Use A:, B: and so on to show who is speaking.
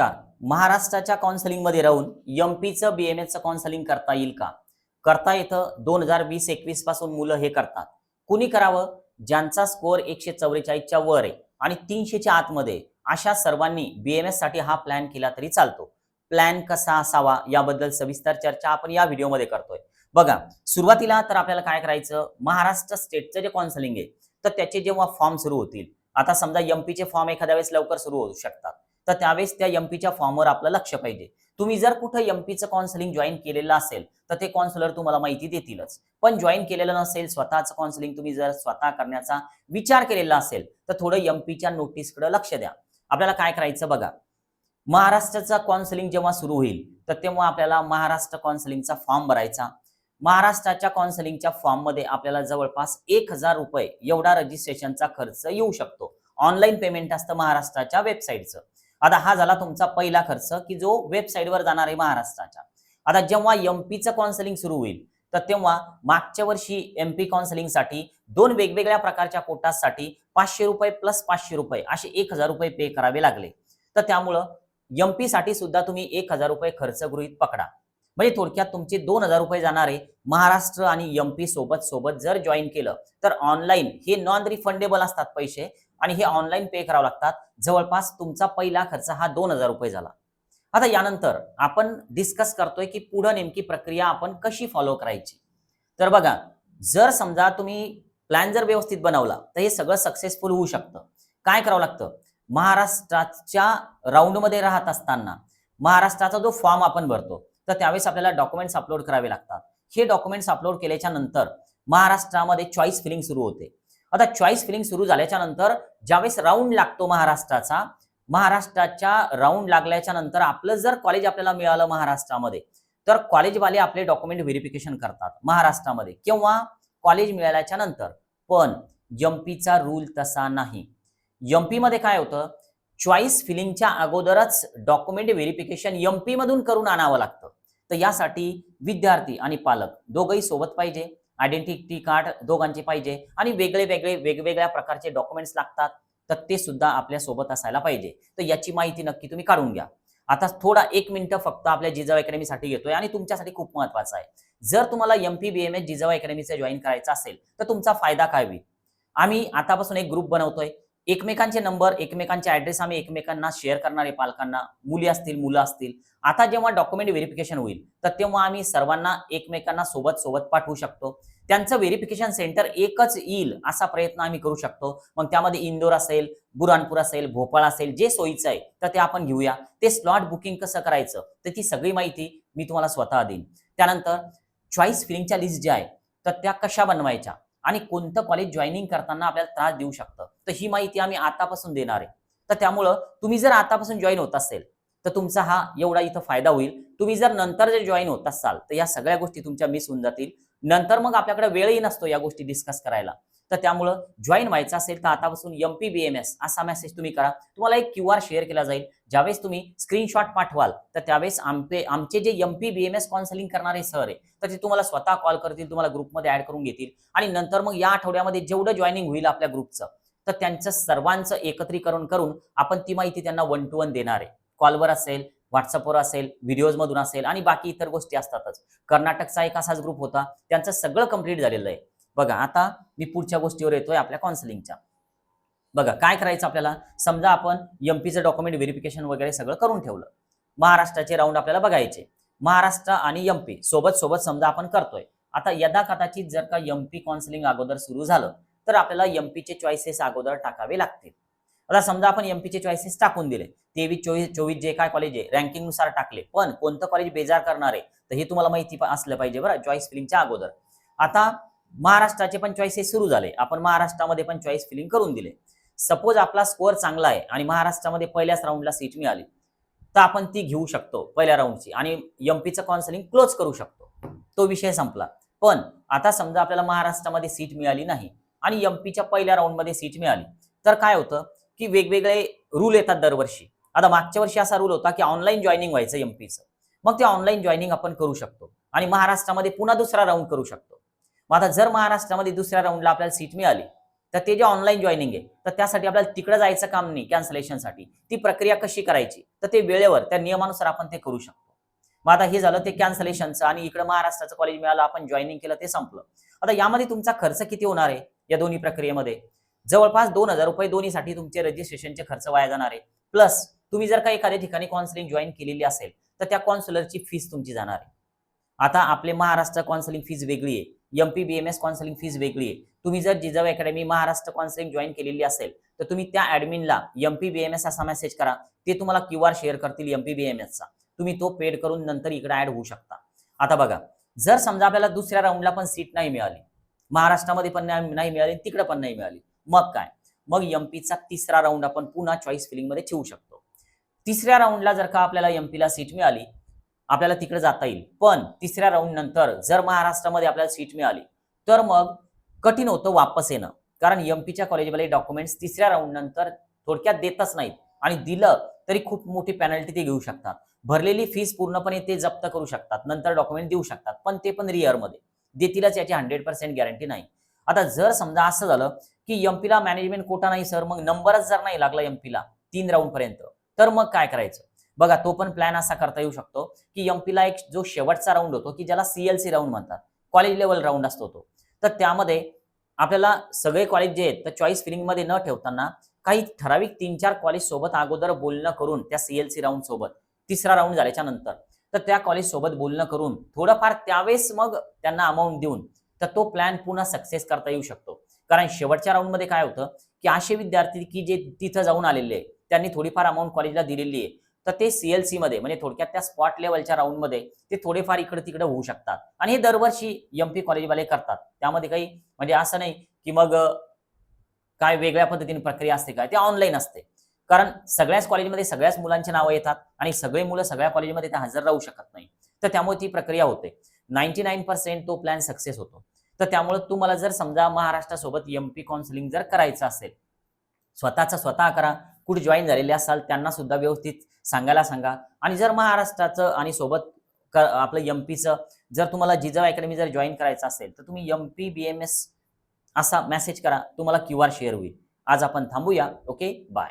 A: चार महाराष्ट्राच्या काउन्सिलिंगमध्ये राहून एम पीचं बी एम एचं काउन्सिलिंग करता येईल का? करता येतं. दोन हजार वीस एकवीसपासून मुलं हे करतात. कुणी करावं? ज्यांचा स्कोअर एकशे चौवेचाळीसच्या वर आहे आणि तीनशेच्या आतमध्ये अशा सर्वांनी बी एमसाठी हा प्लॅन केला तरी चालतो. प्लॅन कसा असावा? याबद्दल सविस्तर चर्चा आपण या व्हिडिओमध्ये करतोय. बघा सुरुवातीला तर आपल्याला काय करायचं? महाराष्ट्र स्टेटचं जे काउन्सिलिंग आहे तर त्याचे जेव्हा फॉर्म सुरू होतील आता समजा एमपीचे फॉर्म एखाद्या वेळेस लवकर सुरू होऊ शकतात. तर त्यावेळेस त्या एमपीच्या फॉर्मवर आपलं लक्ष पाहिजे. तुम्ही जर कुठं एमपीचं काउन्सिलिंग जॉईन केलेलं असेल तर ते काउन्सिलर तुम्हाला माहिती देतीलच. पण जॉईन केलेलं नसेल स्वतःचं काउन्सिलिंग तुम्ही जर स्वतः करण्याचा विचार केलेला असेल तर थोडं एमपीच्या नोटीसकडे लक्ष द्या. आपल्याला काय करायचं बघा. महाराष्ट्राचं काउन्सिलिंग जेव्हा सुरू होईल तर तेव्हा आपल्याला महाराष्ट्र काउन्सिलिंगचा फॉर्म भरायचा. महाराष्ट्राच्या काउन्सिलिंगच्या फॉर्ममध्ये आपल्याला जवळपास एक हजार रुपये एवढा रजिस्ट्रेशनचा खर्च येऊ शकतो. ऑनलाईन पेमेंट असतं महाराष्ट्राच्या वेबसाईटचं आता हा झाला तुमचा पहिला खर्च की जो वेबसाईटवर जाणार आहे महाराष्ट्राच्या. आता जेव्हा एमपीचं काउन्सिलिंग सुरू होईल तर तेव्हा मागच्या वर्षी एमपी काउन्सिलिंगसाठी दोन वेगवेगळ्या प्रकारच्या कोटासाठी पाचशे रुपये प्लस पाचशे रुपये असे एक हजार रुपये पे करावे लागले. तर त्यामुळं एमपी साठी सुद्धा तुम्ही एक हजार रुपये खर्च गृहीत पकडा. म्हणजे थोडक्यात तुमचे दोन हजार रुपये जाणारे महाराष्ट्र आणि एमपी सोबत सोबत जर जॉईन केलं तर ऑनलाईन हे नॉन रिफंडेबल असतात पैसे आणि हे ऑनलाईन पे करावं लागतात. जवळपास तुमचा पहिला खर्च हा दोन हजार रुपये झाला. आता यानंतर आपण डिस्कस करतोय की पुढं नेमकी प्रक्रिया आपण कशी फॉलो करायची. तर बघा जर समजा तुम्ही प्लॅन जर व्यवस्थित बनवला तर हे सगळं सक्सेसफुल होऊ शकतं. काय करावं लागतं? महाराष्ट्राच्या राऊंडमध्ये राहत असताना महाराष्ट्राचा जो फॉर्म आपण भरतो तर त्यावेळेस आपल्याला डॉक्युमेंट्स अपलोड करावे लागतात. हे डॉक्युमेंट्स अपलोड केल्याच्यानंतर महाराष्ट्रामध्ये चॉईस फिलिंग सुरू होते. आता चॉईस फिलिंग सुरू झाल्याच्यानंतर ज्यावेळेस राऊंड लागतो महाराष्ट्राचा महाराष्ट्राच्या राऊंड लागल्याच्या नंतर आपलं जर कॉलेज आपल्याला मिळालं महाराष्ट्रामध्ये तर कॉलेजवाले आपले डॉक्युमेंट व्हेरिफिकेशन करतात महाराष्ट्रामध्ये. किंवा कॉलेज मिळाल्याच्या नंतर. पण यमपीचा रूल तसा नाही. यमपीमध्ये काय होतं? चॉईस फिलिंगच्या अगोदरच डॉक्युमेंट व्हेरिफिकेशन यमपी मधून करून आणावं लागतं. तर यासाठी विद्यार्थी आणि पालक दोघंही सोबत पाहिजे. आयडेंटिटी कार्ड दोघांचे पाहिजे आणि वेगळे वेगळे वेगवेगळ्या प्रकारचे डॉक्युमेंट्स लागतात तर ते सुद्धा आपल्यासोबत असायला पाहिजे. तर याची माहिती नक्की तुम्ही काढून घ्या. आता थोडा एक मिनिटं फक्त आपल्या जिजाऊ अकॅडमीसाठी घेतोय आणि तुमच्यासाठी खूप महत्वाचं आहे. जर तुम्हाला M P B M S Jijau अकॅडमीचं join करायचं असेल तर तुमचा फायदा काय होईल? आम्ही आतापासून एक ग्रुप बनवतोय. एकमेकांचे नंबर एकमेकांचे ऍड्रेस आम्ही एकमेकांना शेअर करणारे पालकांना. मुली असतील मुलं असतील. आता जेव्हा डॉक्युमेंट व्हेरिफिकेशन होईल तर तेव्हा आम्ही सर्वांना एकमेकांना सोबत सोबत पाठवू शकतो. त्यांचं व्हेरिफिकेशन सेंटर एकच येईल असा प्रयत्न आम्ही करू शकतो. मग त्यामध्ये इंदोर असेल बुरानपूर असेल भोपाळ असेल जे सोयीचं आहे तर ते आपण घेऊया. ते स्लॉट बुकिंग कसं करायचं? तर ती सगळी माहिती मी तुम्हाला स्वतः देईन. त्यानंतर चॉईस फिलिंगच्या लिस्ट ज्या आहे तर त्या कशा बनवायच्या? आणि कोणतं कॉलेज जॉईनिंग करताना आपल्याला त्रास देऊ शकतं. तर ही माहिती आम्ही आतापासून देणार आहे. तर त्यामुळं तुम्ही जर आतापासून जॉईन होत असेल तर तुमचा हा एवढा इथं फायदा होईल. तुम्ही जर नंतर जर जॉईन होत असाल तर या सगळ्या गोष्टी तुमच्या मिस होऊन जातील. नंतर मग आपल्याकडे वेळही नसतो या गोष्टी डिस्कस करायला. तर त्यामुळं जॉईन व्हायचं असेल तर आतापासून M P B M S असा मेसेज तुम्ही करा. तुम्हाला एक क्यू आर शेअर केला जाईल. ज्यावेळेस तुम्ही स्क्रीनशॉट पाठवाल तर त्यावेळेस आमचे आमचे जे M P B M S counselling करणारे सर आहे तर ते तुम्हाला स्वतः कॉल करतील तुम्हाला ग्रुपमध्ये ऍड करून घेतील. आणि नंतर मग या आठवड्यामध्ये जेवढं जॉईनिंग होईल आपल्या ग्रुपचं तर त्यांचं सर्वांचं एकत्रीकरण करून आपण ती माहिती त्यांना वन टू वन देणार आहे. कॉलवर असेल व्हॉट्सअपवर असेल व्हिडिओज मधून असेल आणि बाकी इतर गोष्टी असतातच. कर्नाटकचा एक असाच ग्रुप होता. त्यांचं सगळं कंप्लीट झालेलं आहे. बघा आता मी पुढच्या गोष्टीवर येतोय आपल्या काउन्सिलिंगच्या बघा काय करायचं आपल्याला? समजा आपण एमपीचं डॉक्युमेंट व्हेरिफिकेशन वगैरे सगळं करून ठेवलं. महाराष्ट्राचे राऊंड आपल्याला बघायचे. महाराष्ट्र आणि एमपी सोबत सोबत समजा आपण करतोय. आता यदा कदाचित जर का एमपी काउन्सिलिंग अगोदर सुरू झालं तर आपल्याला एमपीचे चॉईसेस अगोदर टाकावे लागतील. आता समजा आपण एमपीचे चॉईसेस टाकून दिले. तेवीस चोवीस चोवीस जे काय कॉलेज आहे रँकिंगनुसार टाकले. पण कोणतं कॉलेज बेजार करणार आहे तर हे तुम्हाला माहिती असलं पाहिजे बरं चॉईस फिलिंगच्या अगोदर. आता महाराष्ट्राचे पण चॉईसेस सुरू झाले. आपण महाराष्ट्रामध्ये पण चॉईस फिलिंग करून दिले. सपोज आपला स्कोअर चांगला आहे आणि महाराष्ट्रामध्ये पहिल्याच राऊंडला सीट मिळाली तर आपण ती घेऊ शकतो पहिल्या राऊंडची आणि एमपीचं काउन्सिलिंग क्लोज करू शकतो. तो विषय संपला. पण आता समजा आपल्याला महाराष्ट्रामध्ये सीट मिळाली नाही आणि एमपीच्या पहिल्या राऊंडमध्ये सीट मिळाली तर काय होतं की वेगवेगळे रूल येतात दरवर्षी. आता मागच्या वर्षी असा रूल होता की ऑनलाईन जॉईनिंग व्हायचं एमपीचं मग ते ऑनलाईन जॉईनिंग आपण करू शकतो आणि महाराष्ट्रामध्ये पुन्हा दुसरा राऊंड करू शकतो. मग आता जर महाराष्ट्रामध्ये दुसऱ्या राऊंडला आपल्याला सीट मिळाली तर ते जे ऑनलाईन जॉईनिंग आहे तर त्यासाठी आपल्याला तिकडे जायचं काम नाही कॅन्सलेशनसाठी ती प्रक्रिया कशी करायची? तर ते वेळेवर त्या नियमानुसार आपण ते करू शकतो. मग आता हे झालं ते कॅन्सलेशनचं आणि इकडे महाराष्ट्राचं कॉलेज मिळालं आपण जॉईनिंग केलं ते संपलं. आता यामध्ये तुमचा खर्च किती होणार आहे या दोन्ही प्रक्रियेमध्ये? जवळपास दोन हजार रुपये दोन्हीसाठी तुमचे रजिस्ट्रेशनचे खर्च वाया जाणार आहे. प्लस तुम्ही जर का एखाद्या ठिकाणी कॉन्सलिंग जॉईन केलेली असेल तर त्या कॉन्सुलरची फीस तुमची जाणार आहे. आता आपले महाराष्ट्र कॉन्सलिंग फीज वेगळी आहे. M P B M S counselling fees वेगळी आहे. तुम्ही जर Jijau academy Maharashtra counselling join केलेली असेल तर तुम्ही त्या ऍडमिनला M P B M S असा मेसेज करा. ते तुम्हाला क्यू आर शेअर करतील एम पी बी एम एसचा तुम्ही तो पेड करून नंतर इकडे ऍड होऊ शकता. आता बघा जर समजा आपल्याला दुसऱ्या राऊंडला पण सीट नाही मिळाली महाराष्ट्रामध्ये पण नाही मिळाली तिकडे पण नाही मिळाली मग काय? मग एमपीचा तिसरा राऊंड आपण पुन्हा चॉईस फिलिंगमध्ये ठेवू शकतो. तिसऱ्या राऊंडला जर का आपल्याला एमपीला सीट मिळाली आपल्याला तिकडे जाता येईल. पण तिसऱ्या राऊंड नंतर जर महाराष्ट्रामध्ये आपल्याला सीट मिळाली तर मग कठीण होतं वापस येणं. कारण एमपीच्या कॉलेजवाले डॉक्युमेंट्स तिसऱ्या राऊंड नंतर थोडक्यात देतच नाहीत. आणि दिलं तरी खूप मोठी पेनल्टी ते घेऊ शकतात. भरलेली फीस पूर्णपणे ते जप्त करू शकतात. नंतर डॉक्युमेंट देऊ शकतात. पण ते पण रिअरमध्ये देतीलच याची हंड्रेड पर्सेंट गॅरंटी नाही. आता जर समजा असं झालं की एमपीला मॅनेजमेंट कोटा नाही सर मग नंबरच जर नाही लागला एमपीला तीन राऊंड पर्यंत तर मग काय करायचं? बघा तो पण प्लॅन असा करता येऊ शकतो की एमपीला एक जो शेवटचा राऊंड होतो की ज्याला सीएलसी राऊंड म्हणतात कॉलेज लेवल राऊंड असतो तो. तर त्यामध्ये आपल्याला सगळे कॉलेज जे आहेत तर चॉईस फिलिंगमध्ये न ठेवताना काही ठराविक तीन चार कॉलेज सोबत अगोदर बोलणं करून त्या सीएलसी राऊंड सोबत तिसरा राऊंड झाल्याच्यानंतर तर त्या कॉलेज सोबत बोलणं करून थोडंफार त्यावेळेस मग त्यांना अमाऊंट देऊन तर तो प्लॅन पुन्हा सक्सेस करता येऊ शकतो. कारण शेवटच्या राऊंडमध्ये काय होतं की असे विद्यार्थी की जे तिथं जाऊन आलेले आहे त्यांनी थोडीफार अमाऊंट कॉलेजला दिलेली आहे तर ते सीएलसी मध्ये म्हणजे थोडक्यात त्या स्पॉट लेवलच्या राऊंडमध्ये ते थोडेफार इकडे तिकडे होऊ शकतात. आणि हे दरवर्षी एमपी कॉलेजवाले करतात. त्यामध्ये काही म्हणजे असं नाही की मग काय वेगळ्या पद्धतीने प्रक्रिया असते काय ते ऑनलाईन असते. कारण सगळ्याच कॉलेजमध्ये सगळ्याच मुलांची नावं येतात आणि सगळे मुलं सगळ्या कॉलेजमध्ये ते हजर राहू शकत नाही. तर त्यामुळे ती प्रक्रिया होते. नाईन्टी नाईन पर्सेंट तो प्लॅन सक्सेस होतो. तर त्यामुळे तुम्हाला जर समजा महाराष्ट्रासोबत एमपी काउन्सिलिंग जर करायचं असेल स्वतःचा स्वतः करा. कुठे जॉईन झालेले असाल त्यांना सुद्धा व्यवस्थित सांगायला सांगा. आणि जर महाराष्ट्राचं आणि सोबत क- आपलं एमपीचं जर तुम्हाला जिजाऊ अकॅडमी जर जॉईन करायचं असेल तर तुम्ही M P B M S असा मेसेज करा. तुम्हाला क्यू आर शेअर होईल. आज आपण थांबूया. Okay bye